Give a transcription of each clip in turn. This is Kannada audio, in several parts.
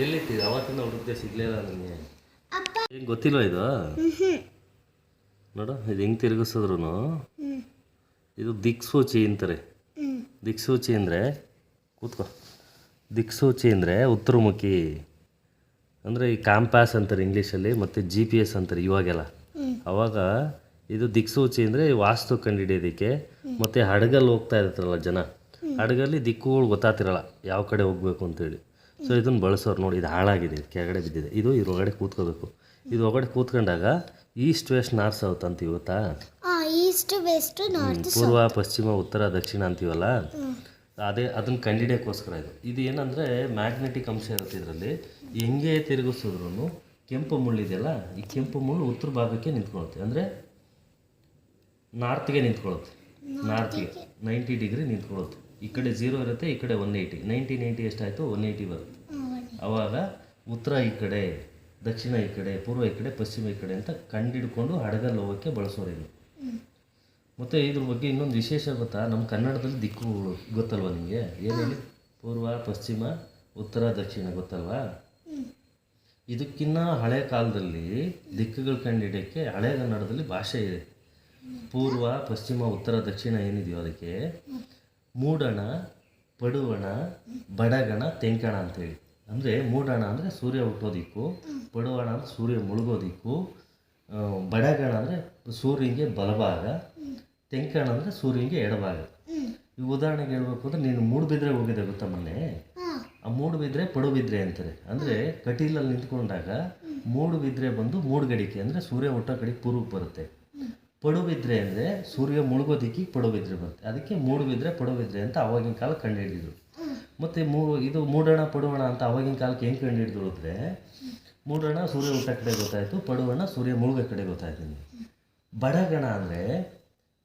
ಎಲ್ಲಿಟ್ಟಿದೆ ಅವತ್ತಿಂದ ಹುಡುಕ್ದೆ ಸಿಗ್ಲಿಲ್ಲ ನನಗೆ. ಏನು ಗೊತ್ತಿಲ್ಲ ಇದು? ನೋಡ ಇದು ಹೆಂಗೆ ತಿರುಗಿಸಿದ್ರು ಇದು ದಿಕ್ಸೂಚಿ ಅಂತಾರೆ. ದಿಕ್ಸೂಚಿ ಅಂದರೆ ಕೂತ್ಕೋ. ದಿಕ್ಸೂಚಿ ಅಂದರೆ ಉತ್ತರಮುಖಿ. ಅಂದರೆ ಈ ಕಾಂಪಾಸ್ ಅಂತಾರೆ ಇಂಗ್ಲೀಷಲ್ಲಿ ಮತ್ತು ಜಿ ಪಿ ಎಸ್ ಅಂತಾರೆ ಇವಾಗೆಲ್ಲ. ಅವಾಗ ಇದು ದಿಕ್ಸೂಚಿ ಅಂದರೆ ವಾಸ್ತು ಕಂಡುಹಿಡಿಯೋದಕ್ಕೆ ಮತ್ತು ಹಡಗಲ್ಲಿ ಹೋಗ್ತಾ ಇರ್ತಾರಲ್ಲ ಜನ. ಹಡಗಲ್ಲಿ ದಿಕ್ಕುಗಳು ಗೊತ್ತಾತಿರಲ್ಲ ಯಾವ ಕಡೆ ಹೋಗಬೇಕು ಅಂತೇಳಿ. ಸೊ ಇದನ್ನು ಬಳಸೋರು ನೋಡಿ ಇದು ಹಾಳಾಗಿದೆ ಕೆಳಗಡೆ ಬಿದ್ದಿದೆ. ಇದು ಇದ್ರ ಒಳಗಡೆ ಕೂತ್ಕೋಬೇಕು. ಇದು ಒಳಗಡೆ ಕೂತ್ಕೊಂಡಾಗ ಈಸ್ಟ್ ವೆಸ್ಟ್ ನಾರ್ತ್ ಸೌತ್ ಅಂತೀವಿ ಗೊತ್ತಾ ಈಸ್ಟ್ ವೆಸ್ಟ್ ನಾರ್ತ್ ಪೂರ್ವ ಪಶ್ಚಿಮ ಉತ್ತರ ದಕ್ಷಿಣ ಅಂತೀವಲ್ಲ? ಅದೇ ಅದನ್ನು ಕಂಡಿಡಿಯೋಕ್ಕೋಸ್ಕರ ಇದು. ಇದು ಏನಂದರೆ ಮ್ಯಾಗ್ನೆಟಿಕ್ ಅಂಶ ಇರುತ್ತೆ ಇದರಲ್ಲಿ. ಹೆಂಗೆ ತಿರುಗಿಸಿದ್ರು ಕೆಂಪು ಮುಳ್ಳಿದೆಯಲ್ಲ ಈ ಕೆಂಪು ಮುಳ್ಳು ಉತ್ತರ ಭಾಗಕ್ಕೆ ನಿಂತ್ಕೊಳುತ್ತೆ ಅಂದರೆ ನಾರ್ತ್ಗೆ ನಿಂತ್ಕೊಳ್ಳುತ್ತೆ. ನಾರ್ತ್ಗೆ ನೈಂಟಿ ಡಿಗ್ರಿ ನಿಂತ್ಕೊಳ್ಳುತ್ತೆ. ಈ ಕಡೆ ಜೀರೋ ಇರುತ್ತೆ, ಈ ಕಡೆ ಒನ್ ಏಯ್ಟಿ ನೈಂಟಿ ನೈಂಟಿ ಎಷ್ಟಾಯಿತು ಒನ್ ಏಯ್ಟಿ ಬರುತ್ತೆ. ಆವಾಗ ಉತ್ತರ ಈ ಕಡೆ, ದಕ್ಷಿಣ ಈ ಕಡೆ, ಪೂರ್ವ ಈ ಕಡೆ, ಪಶ್ಚಿಮ ಈ ಕಡೆ ಅಂತ ಕಂಡಿಡ್ಕೊಂಡು ಹಡಗಲ್ಲಿ ಹೋಗೋಕ್ಕೆ ಬಳಸೋರು ಇದು ಮತ್ತು ಇದ್ರ ಬಗ್ಗೆ ಇನ್ನೊಂದು ವಿಶೇಷ ಗೊತ್ತಾ? ನಮ್ಮ ಕನ್ನಡದಲ್ಲಿ ದಿಕ್ಕು ಗೊತ್ತಲ್ವಾ ನಿಮಗೆ? ಏನೇಳಿ? ಪೂರ್ವ, ಪಶ್ಚಿಮ, ಉತ್ತರ, ದಕ್ಷಿಣ ಗೊತ್ತಲ್ವಾ? ಇದಕ್ಕಿನ್ನ ಹಳೆ ಕಾಲದಲ್ಲಿ ದಿಕ್ಕುಗಳು ಕಂಡಿಡಿಯೋಕ್ಕೆ ಹಳೆ ಕನ್ನಡದಲ್ಲಿ ಭಾಷೆ ಇದೆ. ಪೂರ್ವ, ಪಶ್ಚಿಮ, ಉತ್ತರ, ದಕ್ಷಿಣ ಏನಿದೆಯೋ ಅದಕ್ಕೆ ಮೂಡಣ, ಪಡುವಣ, ಬಡಗಣ, ತೆಂಕಣ ಅಂತೇಳಿ. ಅಂದರೆ ಮೂಡಣ ಅಂದರೆ ಸೂರ್ಯ ಹುಟ್ಟೋದಿಕ್ಕು ಪಡುವಣ ಅಂದರೆ ಸೂರ್ಯ ಮುಳುಗೋದಿಕ್ಕು ಬಡಗಣ ಅಂದರೆ ಸೂರ್ಯನಿಗೆ ಬಲಭಾಗ, ತೆಂಕಣ ಅಂದರೆ ಸೂರ್ಯನಿಗೆ ಎಡಭಾಗ. ಈ ಉದಾಹರಣೆಗೆ ಹೇಳ್ಬೇಕು ಅಂದರೆ ನೀನು ಮೂಡುಬಿದ್ರೆ ಹೋಗಿದೆ ಗೊತ್ತಾ ಮೊನ್ನೆ? ಆ ಮೂಡುಬಿದ್ರೆ ಬಿದ್ರೆ ಪಡು ಬಿದ್ರೆ ಅಂತಾರೆ. ಅಂದರೆ ಕಟೀಲಲ್ಲಿ ನಿಂತ್ಕೊಂಡಾಗ ಮೂಡುಬಿದ್ರೆ ಬಂದು ಮೂಡುಗಡಿಕೆ ಅಂದರೆ ಸೂರ್ಯ ಹುಟ್ಟೋ ಕಡೆಗೆ ಪೂರ್ವಕ್ಕೆ ಬರುತ್ತೆ. ಪಡು ಬಿದ್ರೆ ಅಂದರೆ ಸೂರ್ಯ ಮುಳುಗೋ ದಿಕ್ಕಿಗೆ ಪಡುಬಿದ್ರೆ ಬರುತ್ತೆ. ಅದಕ್ಕೆ ಮೂಡುಬಿದ್ರೆ ಪಡುಬಿದ್ರೆ ಅಂತ ಅವಾಗಿನ ಕಾಲ ಕಂಡುಹಿಡಿದ್ರು ಮತ್ತು ಮೂ, ಇದು ಮೂಡಣ, ಪಡುವಣ ಅಂತ ಅವಾಗಿನ ಕಾಲಕ್ಕೆ ಹೆಂಗೆ ಕಂಡುಹಿಡಿದ್ರು ಅಂದರೆ, ಮೂಡಣ ಸೂರ್ಯ ಊಟ ಕಡೆ ಗೊತ್ತಾಯಿತು, ಪಡುವಣ ಸೂರ್ಯ ಮುಳುಗೋ ಕಡೆ ಗೊತ್ತಾಯ್ತು ಬಡಗಣ ಅಂದರೆ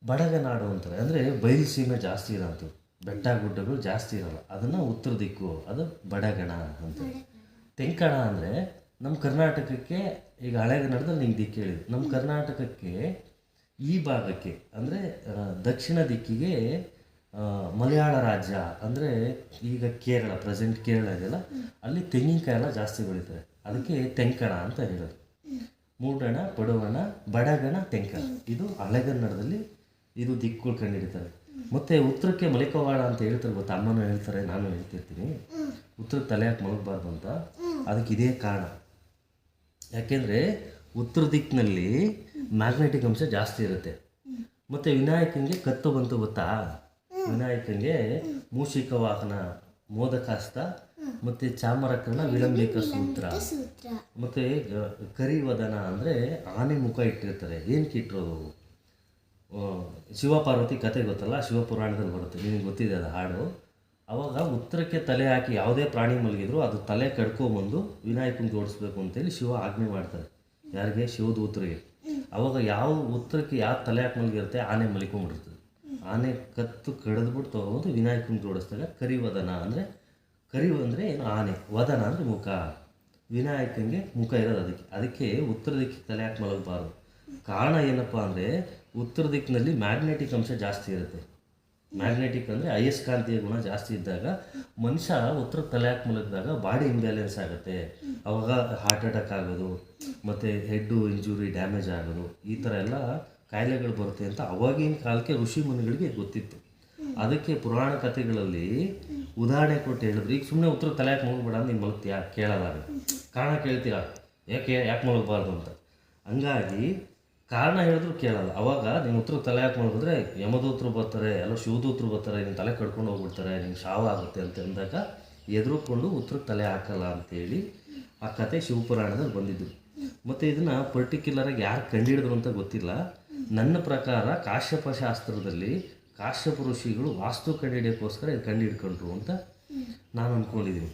ಬಡಗನಾಡು ಅಂತಾರೆ. ಅಂದರೆ ಬಯಲು ಸೀಮೆ ಜಾಸ್ತಿ ಇರೋಂಥದ್ದು. ಬೆಟ್ಟ ಗುಡ್ಡಗಳು ಜಾಸ್ತಿ ಇರೋಲ್ಲ. ಅದನ್ನು ಉತ್ತರ ದಿಕ್ಕು, ಅದು ಬಡಗಣ ಅಂತ ತೆಂಕಣ ಅಂದರೆ ನಮ್ಮ ಕರ್ನಾಟಕಕ್ಕೆ, ಈಗ ಹಳೆಗನ್ನಡದಲ್ಲಿ ನಿಂಗೆ ದಿಕ್ಕು ಹೇಳಿದ್ರು ನಮ್ಮ ಕರ್ನಾಟಕಕ್ಕೆ ಈ ಭಾಗಕ್ಕೆ, ಅಂದರೆ ದಕ್ಷಿಣ ದಿಕ್ಕಿಗೆ ಮಲಯಾಳ ರಾಜ್ಯ, ಅಂದರೆ, ಈಗ ಕೇರಳ ಪ್ರೆಸೆಂಟ್ ಕೇರಳ ಇದೆಯಲ್ಲ, ಅಲ್ಲಿ ತೆಂಗಿನಕಾಯಿ ಎಲ್ಲ ಜಾಸ್ತಿ ಬೆಳೀತಾರೆ ಅದಕ್ಕೆ ತೆಂಕಣ ಅಂತ ಹೇಳೋದು. ಮೂಡಣ, ಪಡುವಣ, ಬಡಗಣ, ತೆಂಕಣ. ಇದು ಹಳೆಗನ್ನಡದಲ್ಲಿ ಇದು ದಿಕ್ಕುಗಳು ಕಂಡುಹಿಡಿತಾರೆ ಮತ್ತು ಉತ್ತರಕ್ಕೆ ಮಲಿಕವಾಡ ಅಂತ ಹೇಳ್ತಾರೆ ಗೊತ್ತ? ಅಮ್ಮನೂ ಹೇಳ್ತಾರೆ, ನಾನು ಹೇಳ್ತಿರ್ತೀನಿ. ಉತ್ತರ ತಲೆ ಹಾಕಿ ಮಲಗಬಾರ್ದು ಅಂತ. ಅದಕ್ಕೆ ಇದೇ ಕಾರಣ. ಯಾಕೆಂದರೆ ಉತ್ತರ ದಿಕ್ಕಿನಲ್ಲಿ ಮ್ಯಾಗ್ನೆಟಿಕ್ ಅಂಶ ಜಾಸ್ತಿ ಇರುತ್ತೆ. ಮತ್ತು ವಿನಾಯಕನಿಗೆ ಕತ್ತು ಬಂತು ಗೊತ್ತಾ? ವಿನಾಯಕನಿಗೆ ಮೂಷಿಕ ವಾಹನ ಮೋದಕಾಸ್ತ ಮತ್ತು ಚಾಮರಕನ ವಿಳಂಬಿಕ ಸೂತ್ರ. ಮತ್ತು ಕರಿವದನ ಅಂದರೆ ಆನೆ ಮುಖ ಇಟ್ಟಿರ್ತಾರೆ. ಏನಕ್ಕೆ ಇಟ್ಟಿರೋದು ಶಿವಪಾರ್ವತಿ ಕತೆ ಗೊತ್ತಲ್ಲ? ಶಿವಪುರಾಣದಲ್ಲಿ ಬರುತ್ತೆ. ನಿನಗೆ ಗೊತ್ತಿದೆ ಅದು ಹಾಡು. ಅವಾಗ ಉತ್ತರಕ್ಕೆ ತಲೆ ಹಾಕಿ ಯಾವುದೇ ಪ್ರಾಣಿ ಮಲಗಿದ್ರು ಅದು ತಲೆ ಕಡ್ಕೊಬಂದು ವಿನಾಯಕನ ಜೋಡಿಸ್ಬೇಕು ಅಂತೇಳಿ ಶಿವ ಆಜ್ಞೆ ಮಾಡ್ತಾರೆ. ಯಾರಿಗೆ? ಶಿವದೂತರಿಗೆ. ಅವಾಗ ಯಾವ ಉತ್ತರಕ್ಕೆ ಯಾವ ತಲೆ ಹಾಕಿ ಮಲಗಿರುತ್ತೆ ಆನೆ ಮಲಿಕೊಂಡ್ಬಿಡ್ತದೆ ಆನೆ ಕತ್ತು ಕಡಿದ್ಬಿಟ್ಟು ತೊಗೊಂಡು ವಿನಾಯಕನ ಜೋಡಿಸ್ದಾಗ ಕರಿವದನ ಅಂದರೆ ಕರಿ ಅಂದರೆ ಏನು? ಆನೆ. ವದನ ಅಂದರೆ ಮುಖ. ವಿನಾಯಕನಿಗೆ ಮುಖ ಇರೋದು ಅದಕ್ಕೆ. ಅದಕ್ಕೆ ಉತ್ತರ ದಿಕ್ಕಿಗೆ ತಲೆ ಹಾಕಿ ಮಲಗಬಾರ್ದು. ಕಾರಣ ಏನಪ್ಪ ಅಂದರೆ ಉತ್ತರ ದಿಕ್ಕಿನಲ್ಲಿ ಮ್ಯಾಗ್ನೆಟಿಕ್ ಅಂಶ ಜಾಸ್ತಿ ಇರುತ್ತೆ. ಮ್ಯಾಗ್ನೆಟಿಕ್ ಅಂದರೆ ಅಯಸ್ಕಾಂತೀಯ ಗುಣ ಜಾಸ್ತಿ ಇದ್ದಾಗ ಮನುಷ್ಯ ಉತ್ತರ ತಲೆ ಹಾಕಿ ಮಲಗಿದಾಗ ಬಾಡಿ ಇಂಬ್ಯಾಲೆನ್ಸ್ ಆಗುತ್ತೆ. ಅವಾಗ ಹಾರ್ಟ್ ಅಟ್ಯಾಕ್ ಆಗೋದು, ಮತ್ತು ಹೆಡ್ಡು ಇಂಜುರಿ ಡ್ಯಾಮೇಜ್ ಆಗೋದು, ಈ ಥರ ಎಲ್ಲ ಕಾಯಿಲೆಗಳು ಬರುತ್ತೆ ಅಂತ ಅವಾಗಿನ ಕಾಲಕ್ಕೆ ಋಷಿ ಮುನಿಗಳಿಗೆ ಗೊತ್ತಿತ್ತು. ಅದಕ್ಕೆ ಪುರಾಣ ಕಥೆಗಳಲ್ಲಿ ಉದಾಹರಣೆ ಕೊಟ್ಟು ಹೇಳಿದ್ರು, ಈಗ ಸುಮ್ಮನೆ ಉತ್ತರ ತಲೆ ಹಾಕಿ ಮಲಗಬೇಡ ನೀನು ಮಲಗ್ತೀಯಾ? ಕೇಳಲ್ಲ ಕಾರಣ ಕೇಳ್ತೀರಾ ಯಾಕೆ? ಯಾಕೆ ಮಲಗಬಾರ್ದು ಅಂತ. ಹಂಗಾಗಿ ಕಾರಣ ಹೇಳಿದ್ರು ಕೇಳಲ್ಲ. ಅವಾಗ ನೀನು ಉತ್ತರ ತಲೆ ಹಾಕೊಂಡು ಹೋದ್ರೆ ಯಮದೂತರು ಬರ್ತಾರೆ ಎಲ್ಲ ಶಿವದೂತರು ಬರ್ತಾರೆ ನಿನ್ನ ತಲೆ ಕಡ್ಕೊಂಡು ಹೋಗ್ಬಿಡ್ತಾರೆ, ನಿಂಗೆ ಶಾವ ಆಗುತ್ತೆ ಅಂತ ಅಂದಾಗ ಎದುರುಕೊಂಡು ಉತ್ತರಕ್ಕೆ ತಲೆ ಹಾಕಲ್ಲ ಅಂತೇಳಿ ಆ ಕತೆ ಶಿವಪುರಾಣದಲ್ಲಿ ಬಂದಿದ್ದು. ಮತ್ತು ಇದನ್ನು ಪರ್ಟಿಕ್ಯುಲರಾಗಿ ಯಾರು ಕಂಡುಹಿಡಿದ್ರು ಅಂತ ಗೊತ್ತಿಲ್ಲ. ನನ್ನ ಪ್ರಕಾರ ಕಾಶ್ಯಪ ಶಾಸ್ತ್ರದಲ್ಲಿ ಕಾಶ್ಯಪ ಋಷಿಗಳು ವಾಸ್ತು ಕಂಡುಹಿಡಿಯೋಕ್ಕೋಸ್ಕರ ಇದು ಕಂಡುಹಿಡ್ಕೊಂಡ್ರು ಅಂತ ನಾನು ಅಂದ್ಕೊಂಡಿದ್ದೀನಿ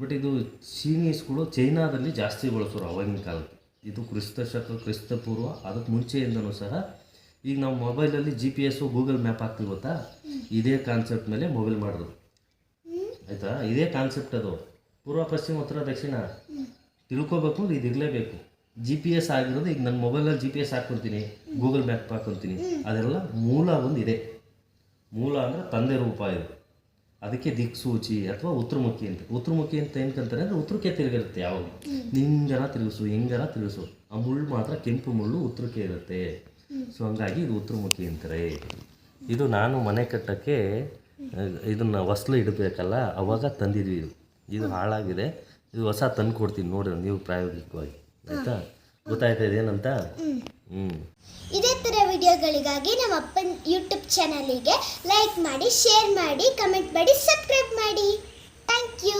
ಬಟ್ ಇದು ಚೀನೀಸ್ಗಳು ಚೈನಾದಲ್ಲಿ ಜಾಸ್ತಿ ಬಳಸೋರು ಅವಾಗಿನ ಕಾಲಕ್ಕೆ. ಇದು ಕ್ರಿಸ್ತ ಶಕ, ಕ್ರಿಸ್ತ ಪೂರ್ವ ಅದಕ್ಕೆ ಮುಂಚೆಯಿಂದನೂ ಸಹ, ಈಗ ನಾವು ಮೊಬೈಲಲ್ಲಿ G P S Google map ಗೊತ್ತಾ? ಇದೇ ಕಾನ್ಸೆಪ್ಟ್ ಮೇಲೆ ಮೊಬೈಲ್ ಮಾಡೋದು. ಆಯಿತಾ? ಇದೇ ಕಾನ್ಸೆಪ್ಟ್ ಅದು. ಪೂರ್ವ, ಪಶ್ಚಿಮ, ಉತ್ತರ, ದಕ್ಷಿಣ. ತಿಳ್ಕೊಬೇಕು ಅಂದ್ರೆ ಇದು ಇರಲೇಬೇಕು. ಜಿ ಪಿ ಎಸ್ ಆಗಿರೋದು ಈಗ ನನ್ನ ಮೊಬೈಲಲ್ಲಿ ಜಿ ಪಿ ಎಸ್ ಹಾಕ್ಕೊತೀನಿ ಗೂಗಲ್ ಮ್ಯಾಪ್ ಹಾಕ್ಕೊತೀನಿ, ಅದೆಲ್ಲ ಮೂಲ ಒಂದು ಇದೆ. ಮೂಲ ಅಂದರೆ ತಂದೆ ರೂಪ ಇದು. ಅದಕ್ಕೆ ದಿಕ್ಸೂಚಿ ಅಥವಾ ಉತ್ತರಮುಖಿ ಅಂತ. ಉತ್ತರಮುಖಿ ಅಂತ ಏನಕ್ಕಂತಾರೆ ಅಂದರೆ ಉತ್ತರಕ್ಕೆ ತಿರುಗಿರುತ್ತೆ ಯಾವಾಗ? ನಿಂಗನ ತಿರುಗಿಸು ಹೆಂಗರ ತಿರುಗಿಸು. ಆ ಮುಳ್ಳು ಮಾತ್ರ ಕೆಂಪು ಮುಳ್ಳು ಉತ್ತರಕ್ಕೆ ಇರುತ್ತೆ. ಸೊ ಹಂಗಾಗಿ ಇದು ಉತ್ತರಮುಖಿ ಅಂತಾರೆ. ಇದು ನಾನು ಮನೆ ಕಟ್ಟೋಕ್ಕೆ ಇದನ್ನು ಹೊಸ್ಲು ಇಡಬೇಕಲ್ಲ ಅವಾಗ ತಂದಿದ್ವಿ ಇದು. ಇದು ಹಾಳಾಗಿದೆ. ಇದು ಹೊಸ ತಂದು ಕೊಡ್ತೀನಿ ನೋಡಿ ನೀವು ಪ್ರಾಯೋಗಿಕವಾಗಿ. ಆಯಿತಾ? ಗೊತ್ತಾಯ್ತಾ ಇದೇನಂತ? ಇದೇ ಥರ ವಿಡಿಯೋಗಳಿಗಾಗಿ ನಮ್ಮ ಅಪ್ಪನ ಯೂಟ್ಯೂಬ್ ಚಾನಲಿಗೆ ಲೈಕ್ ಮಾಡಿ, ಶೇರ್ ಮಾಡಿ, ಕಮೆಂಟ್ ಮಾಡಿ, ಸಬ್ಸ್ಕ್ರೈಬ್ ಮಾಡಿ. Thank you.